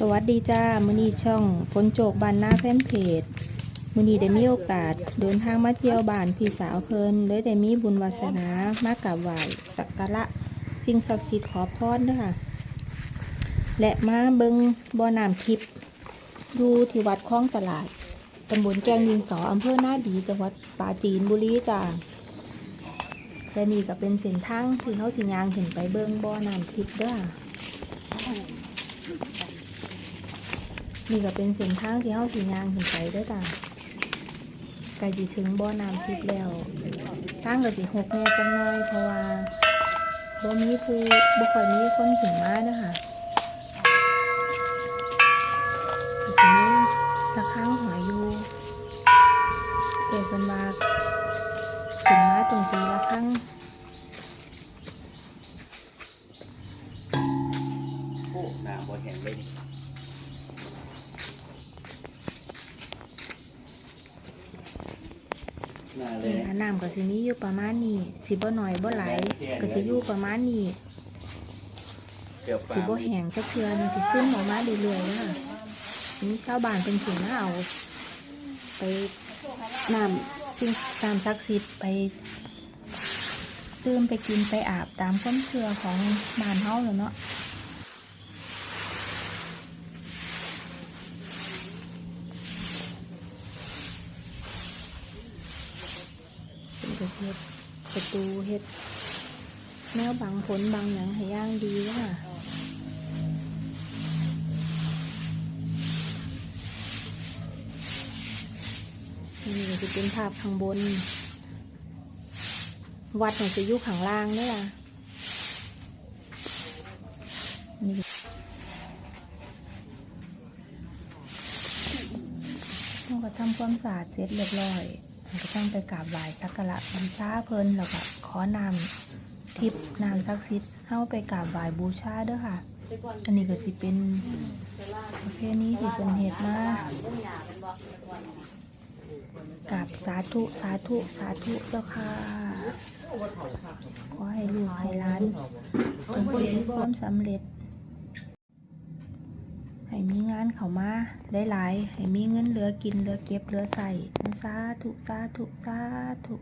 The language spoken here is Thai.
สวัสดีจ้า มือนีช่องฝนโจกบานหน้าแฟนเพจ มือนีได้มีโอกาส เดินทางมาเที่ยวบ้านพี่สาวเพิ่นเลยได้มีบุญวาสนามากราบไหว้สักการะสิ่งศักดิ์สิทธิ์ขอพรด้วยค่ะ และมาเบิงบ่อน้ำทิพย์ดูที่วัดคลองตลาดตำบลแกงดินสออำเภอหน้าดีจังหวัดปราจีนบุรีจ้าและนี่ก็เป็นเส้นทางที่เขาสิยางขึ้นไปเบิงบ่อน้ำทิพย์ด้อ นี่ก็เป็นเส้นทางที่เฮาสิย่างขึ้นไปเด้อจ้ะใกล้สิถึงบ่อน้ำทิพย์แล้วทางก็สิหกแน่จังน้อย เพราะว่าบ่มีผู้บ่ค่อยมีคนขึ้นมาเด้อค่ะก็สิมีระฆังหอยอยู่เอกเป็นว่าขึ้นมาตรงตีระฆังโอ้หน้าบ่แห้งเลย หน้าเลยนี่ค่ะน้ำก็สิมีอยู่ประมาณนี้สิบ่น้อยบ่หลายก็สิอยู่ประมาณนี้เปรี้ยวปาสิกบ่แห้งจักเทื่อนี่สิซึมออกมาเรื่อยๆนะคะนี่ชาวบ้านเป็นสิมาเอาไปน้ำสิ่งตามศักดิ์สิทธิ์ไปตื่มไปกินไปอาบตามความเชื่อของบ้านเฮาแล้วเนาะเป็น กระเฮ็ดประตูเฮ็ดแนวบังผลบางอย่างให้ย่างดีว่ะนี่จะเป็นภาพข้างบน วัดเนี่ยจะอยู่ข้างล่างนี่ล่ะนี่เราก็ทำความสะอาดเสร็จเรียบร้อย ก็ต้องไปกราบไหว้สักการะบูชาเพิ่นแล้วก็ขอนำทิพนามศักดิ์สิทธิ์เข้าไปกราบไหว้บูชาเด้อค่ะ อันนี้ก็สิเป็นประเพณีที่เป็นเหตุมากราบสาธุสาธุสาธุเจ้าค่ะขอให้ลูกให้หล้านจงประสบความสำเร็จ มีงานเข้ามาได้หลายๆให้มีเงินเหลือกินเหลือเก็บเหลือใส่สาธุสาธุสาธุ